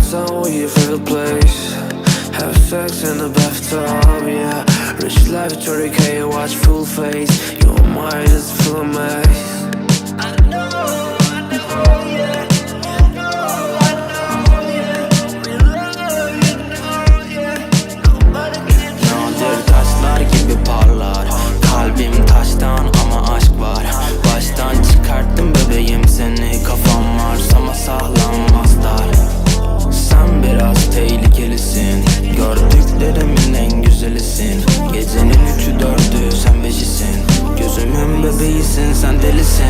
some with your favorite place. Have sex in the bathtub, yeah. Rich life, 30k, watch full face. Your mind is full of maze. Bebeğisin sen delisin.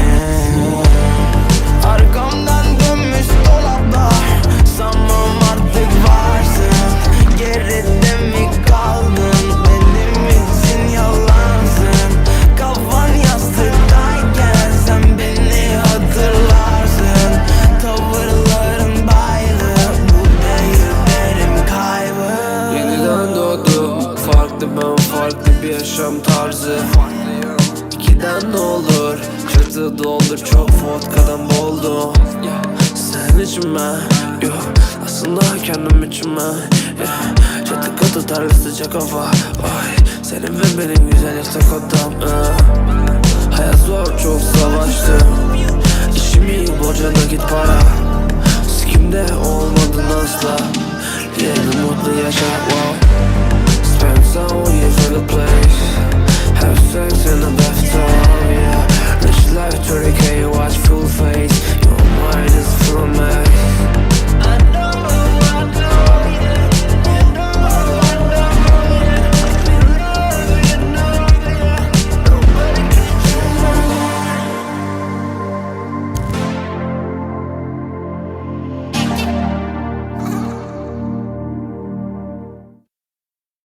Arkamdan dönmüş dolaplar Sanmam artık varsın. Geride mi kaldın Benim için yalansın? Kafan yastıktayken beni hatırlarsın. Tavırların baylı Bu değil benim kaybım Yeniden doğdum Farklı ben farklı bir yaşam tarzı. İkiden senden olur. Çatı doldur çok vodkadan boldu. Sen içme yok aslında kendim içime yeah. Çatı katı terli sıcak hava. Vay senin ve benim güzel yatak odam. Hayat zor çok savaştım İşimi borcana git para. Sikimde olmadın asla. Yeah mutlu yaşa wow. Spend some years in the place.